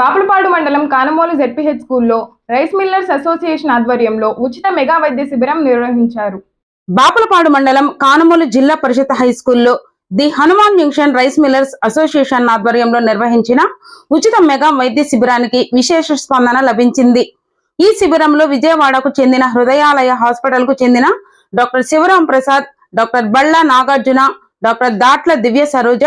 బాపులపాడు మండలం కానమోలు జెడ్పీహెచ్ స్కూల్లో rice millers association ఆధ్వర్యంలో ఉచిత మెగా వైద్య శిబిరం నిర్వహించారు. బాపులపాడు మండలం కానమూలు జిల్లా పరిషత్ హై స్కూల్లో the Hanuman junction rice millers association ఆధ్వర్యంలో నిర్వహించిన ఉచిత మెగా వైద్య శిబిరానికి విశేష స్పందన లభించింది. ఈ శిబిరంలో విజయవాడకు చెందిన హృదయాలయ హాస్పిటల్కు చెందిన doctor Sivaram Prasad doctor Balla Nagarjuna doctor Datla Divya Saroja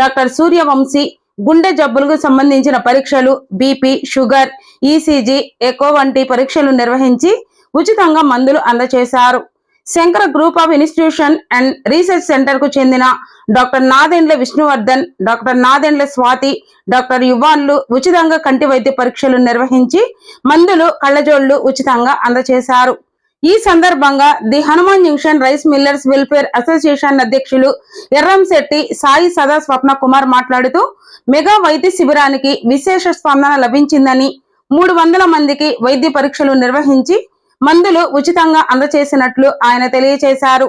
doctor Suryavanshi గుండె జబ్బులకు సంబంధించిన పరీక్షలు బీపీ షుగర్ ఈసీజీ ఎకో వంటి పరీక్షలు నిర్వహించి ఉచితంగా మందులు అందజేశారు Sankara group of institution and research సెంటర్కు చెందిన doctor Nadendla Vishnuvardhan doctor Nadendla Swathi doctor యువాన్లు ఉచితంగా కంటి వైద్య పరీక్షలు నిర్వహించి మందులు కళ్ళజోళ్ళు ఉచితంగా అందజేశారు ఈ సందర్భంగా the Hanuman junction rice millers welfare association అధ్యక్షులు ఎర్రంశెట్టి సాయి సదా స్వప్న కుమార్ మాట్లాడుతూ మెగా వైద్య శిబిరానికి విశేష స్పందన లభించిందని మూడు వందల మందికి వైద్య పరీక్షలు నిర్వహించి మందులు ఉచితంగా అందజేసినట్లు ఆయన తెలియజేశారు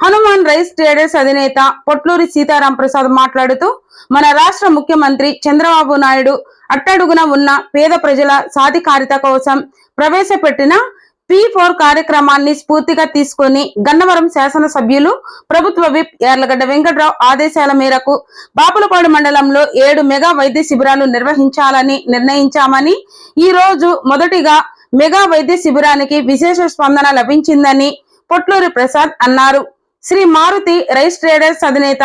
హనుమాన్ రైస్ ట్రేడర్స్ అధినేత పొట్లూరి సీతారాం ప్రసాద్ మాట్లాడుతూ మన రాష్ట్ర ముఖ్యమంత్రి చంద్రబాబు నాయుడు అట్టడుగున ఉన్న పేద ప్రజల సాధికారిత కోసం ప్రవేశపెట్టిన పి ఫోర్ కార్యక్రమాన్ని స్ఫూర్తిగా తీసుకొని గన్నవరం శాసనసభ్యులు ప్రభుత్వ విప్ యార్లగడ్డ వెంకట్రావు ఆదేశాల మేరకు బాపులపాడు మండలంలో ఏడు మెగా వైద్య శిబిరాలు నిర్వహించాలని నిర్ణయించామని ఈ రోజు మొదటిగా మెగా వైద్య శిబిరానికి విశేష స్పందన లభించిందని పొట్లూరి ప్రసాద్ అన్నారు. శ్రీ మారుతి రైస్ ట్రేడర్స్ అధినేత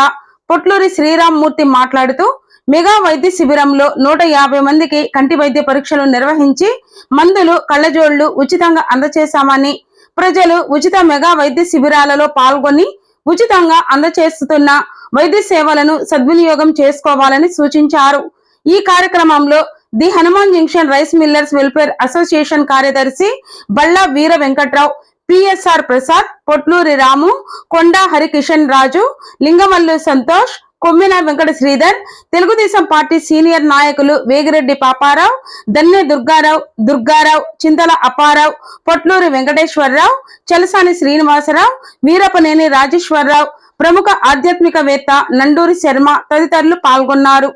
పొట్లూరి శ్రీరామ్మూర్తి మాట్లాడుతూ మెగా వైద్య శిబిరంలో నూట యాభై మందికి కంటి వైద్య పరీక్షలు నిర్వహించి మందులు కళ్ళజోళ్ళు ఉచితంగా అందచేశామని ప్రజలు ఉచిత మెగా వైద్య శిబిరాలలో పాల్గొని ఉచితంగా అందచేస్తున్న వైద్య సేవలను సద్వినియోగం చేసుకోవాలని సూచించారు. ఈ కార్యక్రమంలో the Hanuman junction rice millers welfare association కార్యదర్శి Balla Veera Venkatrao PSR Prasad Potluri Ramu Konda Harikishan Raju Lingamallu Santosh Kommina Venkata Sridhar Telugu Desam party senior నాయకులు వేగిరెడ్డి పాపారావు దన్నె దుర్గారావు దుర్గారావు చింతల అప్పారావు పొట్లూరి వెంకటేశ్వరరావు చలసాని శ్రీనివాసరావు వీరపనేని రాజేశ్వరరావు ప్రముఖ ఆధ్యాత్మికవేత్త నండూరి శర్మ తదితరులు పాల్గొన్నారు.